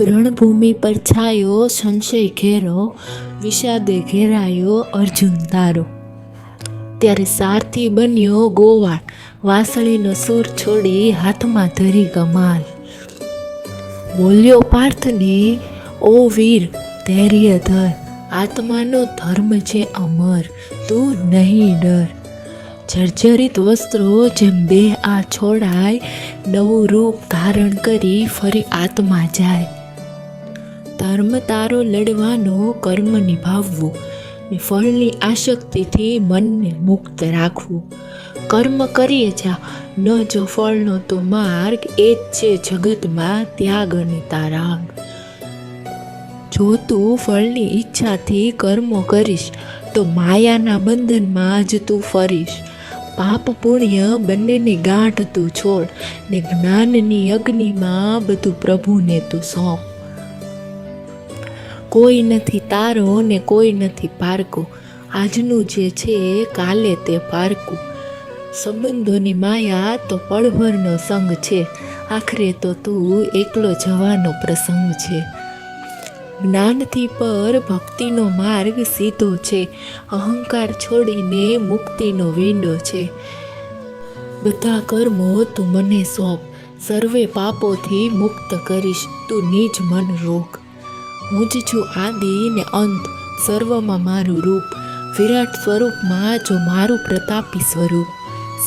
રણભૂમિ પર છાયો સંશય ઘેરો વિષાદે ઘેરાયો અર્જુન તારો ત્યારે સારથી બન્યો ગોવાળ, વાસળીનો સૂર છોડી હાથમાં ધરી કમાલ બોલ્યો પાર્થને, ઓ વીર, ધૈર્ય ધર, આત્માનો ધર્મ છે અમર, તું નહીં ડર. જર્જરિત વસ્ત્રો જેમ દેહ આ છોડાય, નવું રૂપ ધારણ કરી ફરી આત્મા જાય. ધર્મ તારો લડવાનો કર્મ નિભાવવું. ને ફળની આસક્તિથી મનને મુક્ત રાખવું. કર્મ કરીએ જા, ન જો ફળનો તો માર્ગ, એ જ છે જગતમાં ત્યાગ અને તારાગ. જો તું ફળની ઈચ્છાથી કર્મો કરીશ, તો માયાના બંધનમાં જ તું ફરીશ. પાપ પુણ્ય બંનેની ગાંઠ તું છોડ, ને જ્ઞાનની અગ્નિમાં બધું પ્રભુને તું સોંપ. કોઈ નથી તારો ને કોઈ નથી પારકો. આજનું જે છે કાલે તે પારકું. સંબંધોની માયા તો પળભરનો સંગ છે. આખરે તો તું એકલો જવાનો પ્રસંગ છે. જ્ઞાનથી પર ભક્તિનો માર્ગ સીધો છે. અહંકાર છોડીને મુક્તિનો વિંડો છે. બધા કર્મો તું મને સોંપ. સર્વે પાપોથી મુક્ત કરીશ. તું નિજ મન રોક. હું જ છું આદિ ને અંત, સર્વમાં મારું રૂપ. વિરાટ સ્વરૂપમાં જો મારું પ્રતાપી સ્વરૂપ.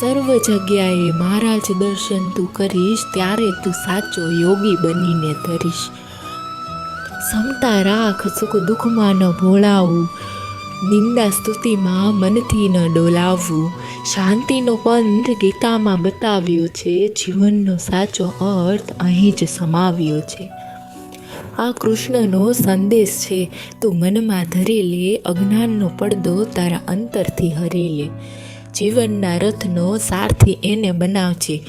સર્વ જગ્યાએ મારા જ દર્શન તું કરીશ, ત્યારે તું સાચો યોગી બનીને ધરીશ. સમતા રાખ, સુખ દુઃખમાં ન ભોળાવું. નિંદા સ્તુતિમાં મનથી ન ડોલાવવું. શાંતિનો પંથ ગીતામાં બતાવ્યો છે, જીવનનો સાચો અર્થ અહીં જ સમાવ્યો છે. આ કૃષ્ણનો સંદેશ છે, તું મનમાં ધરી લે, અજ્ઞાનનો પડદો તારા અંતરથી હરી લે. જીવનના રથનો સારથી એને બનાવજે.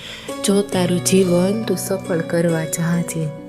જો તારું જીવન તું સફળ કરવા ચાહજે.